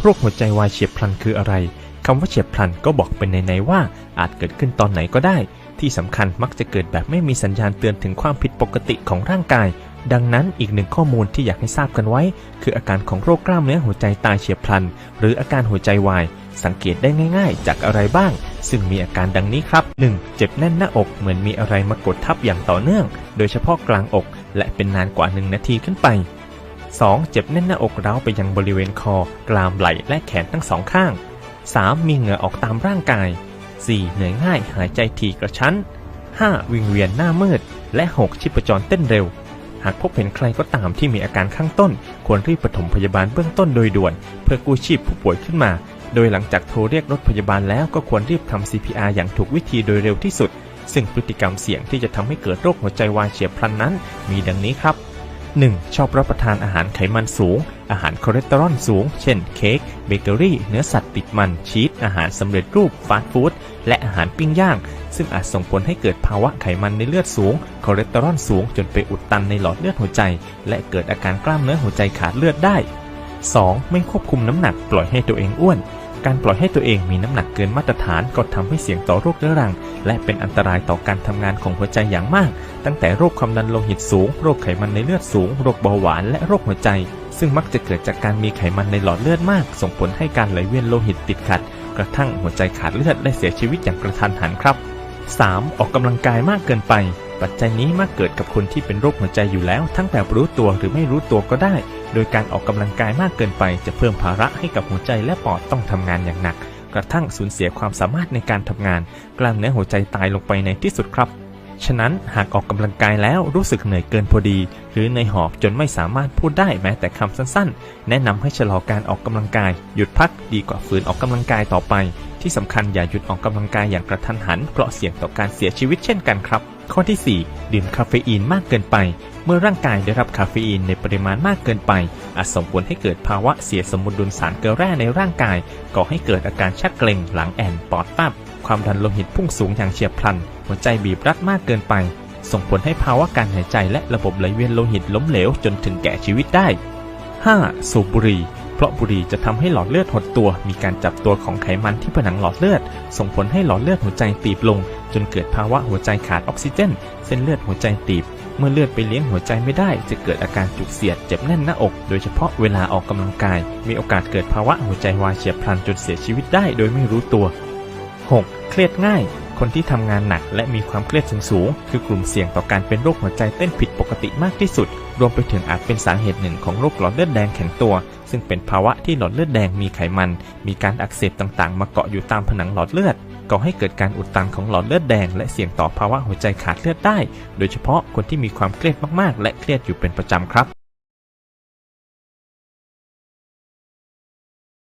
โรคหัวใจวายเฉียบพลันคืออะไรคำว่าเฉียบพลันก็บอกเป็นในๆว่าอาจเกิดขึ้นตอนไหนก็ได้ ที่สำคัญมักจะเกิดแบบไม่มีสัญญาณเตือนถึงความผิดปกติของร่างกาย ดังนั้นอีกหนึ่งข้อมูลที่อยากให้ทราบกันไว้ คืออาการของโรคกล้ามเนื้อหัวใจตายเฉียบพลัน หรืออาการหัวใจวาย สังเกตได้ง่าย ๆ จากอะไรบ้าง ซึ่งมีอาการดังนี้ครับ 1. เจ็บแน่นหน้าอกเหมือนมีอะไรมากดทับอย่างต่อเนื่อง โดยเฉพาะกลางอก และเป็นนานกว่า 1 นาทีขึ้นไป 2. เจ็บแน่นหน้าอกร้าวไปยังบริเวณคอ กรามไหล่และแขนทั้งสองข้าง 3. มีเหงื่อออกตามร่างกาย 4. เหนื่อยง่ายหายใจถี่กระชั้น 5. วิงเวียนหน้ามืด และ 6. ชีพจรเต้นเร็ว หากพบเห็นใครก็ตามที่มีอาการข้างต้น ควรรีบปฐมพยาบาลเบื้องต้นโดยด่วน เพื่อกู้ชีพผู้ป่วยขึ้นมา โดยหลังจากโทรเรียกรถพยาบาลแล้วก็ควรรีบทำ CPR อย่างถูกวิธีโดยเร็วที่สุด ซึ่งพฤติกรรมเสี่ยงที่จะทำให้เกิดโรคหัวใจวายเฉียบพลันนั้น มีดังนี้ครับ 1. ชอบรับประทานอาหารไขมันสูง อาหารคอเลสเตอรอลสูง เช่นเค้ก เบเกอรี่ เนื้อสัตว์ติดมัน ชีส อาหารสำเร็จรูป ฟาสต์ฟู้ด และอาหารปิ้งย่าง ซึ่งอาจส่งผลให้เกิดภาวะไขมันในเลือดสูง คอเลสเตอรอลสูง จนไปอุดตันในหลอดเลือดหัวใจ และเกิดอาการกล้ามเนื้อหัวใจขาดเลือดได้ 2. ไม่ควบคุมน้ำหนักปล่อยให้ตัวเองอ้วน การปล่อยให้ตัวเองมีน้ำหนักเกินมาตรฐานก็ทำให้เสี่ยงต่อโรคเรื้อรัง และเป็นอันตรายต่อการทำงานของหัวใจอย่างมาก ตั้งแต่โรคความดันโลหิตสูง โรคไขมันในเลือดสูง โรคเบาหวานและโรคหัวใจ ซึ่งมักจะเกิดจากการมีไขมันในหลอดเลือดมาก ส่งผลให้การไหลเวียนโลหิตติดขัด กระทั่งหัวใจขาดเลือดและเสียชีวิตอย่างกระทันหันครับ 3. ออกกำลังกายมากเกินไป ปัจจัยนี้มักเกิดกับคนที่เป็นโรคหัวใจอยู่แล้ว ทั้งแบบรู้ตัวหรือไม่รู้ตัวก็ได้ โดยการออกกำลังกายมากเกินไป จะเพิ่มภาระให้กับหัวใจและปอดต้องทำงานอย่างหนัก กระทั่งสูญเสียความสามารถในการทำงาน กล้ามเนื้อหัวใจตายลงไปในที่สุดครับ ฉะนั้นหากออกกำลังกายแล้วรู้สึกเหนื่อยเกินพอดี หรือในหอบจนไม่สามารถพูดได้แม้แต่คำสั้นๆ แนะนำให้ชะลอการออกกำลังกาย หยุดพักดีกว่าฝืนออกกำลังกายต่อไป ที่สำคัญอย่าหยุดออกกำลังกายอย่างกระทันหันเพราะเสี่ยงต่อการเสียชีวิตเช่นกันครับ ข้อที่ 4 ดื่มคาเฟอีนมากเกินไป เมื่อร่างกายได้รับคาเฟอีนในปริมาณมากเกินไป อาจส่งผลให้เกิดภาวะเสียสมดุลสารเกลือแร่ในร่างกาย ก่อให้เกิดอาการชักเกร็งหลังแอนปอดปั๊บความดันโลหิตพุ่งสูงอย่างเฉียบพลัน หัวใจบีบรัดมากเกินไป ส่งผลให้ภาวะการหายใจและระบบไหลเวียนโลหิตล้มเหลวจนถึงแก่ชีวิตได้ 5. สูบบุหรี่ เพราะบุหรี่จะทำให้หลอดเลือดหดตัว มีการจับตัวของไขมันที่ผนังหลอดเลือด ส่งผลให้หลอดเลือดหัวใจตีบลง จนเกิดภาวะหัวใจขาดออกซิเจน เส้นเลือดหัวใจตีบ เมื่อเลือดไปเลี้ยงหัวใจไม่ได้ จะเกิดอาการจุกเสียดเจ็บแน่นหน้าอก โดยเฉพาะเวลาออกกำลังกาย มีโอกาสเกิดภาวะหัวใจวายเฉียบพลันจนเสียชีวิตได้ โดยไม่รู้ตัว 6. เครียดง่าย คนที่ทำงานหนักและมีความเครียดสูงๆคือกลุ่มเสี่ยงต่อการเป็นโรคหัวใจเต้นผิดปกติมากที่สุด รวมไปถึงอาจเป็นสาเหตุหนึ่งของโรคหลอดเลือดแดงแข็งตัว ซึ่งเป็นภาวะที่หลอดเลือดแดงมีไขมัน มีการอักเสบต่างๆ มาเกาะอยู่ตามผนังหลอดเลือดก่อให้เกิดการอุดตันของหลอดเลือดแดงและเสี่ยงต่อภาวะหัวใจขาดเลือดได้ โดยเฉพาะคนที่มีความเครียดมากๆ และเครียดอยู่เป็นประจำครับ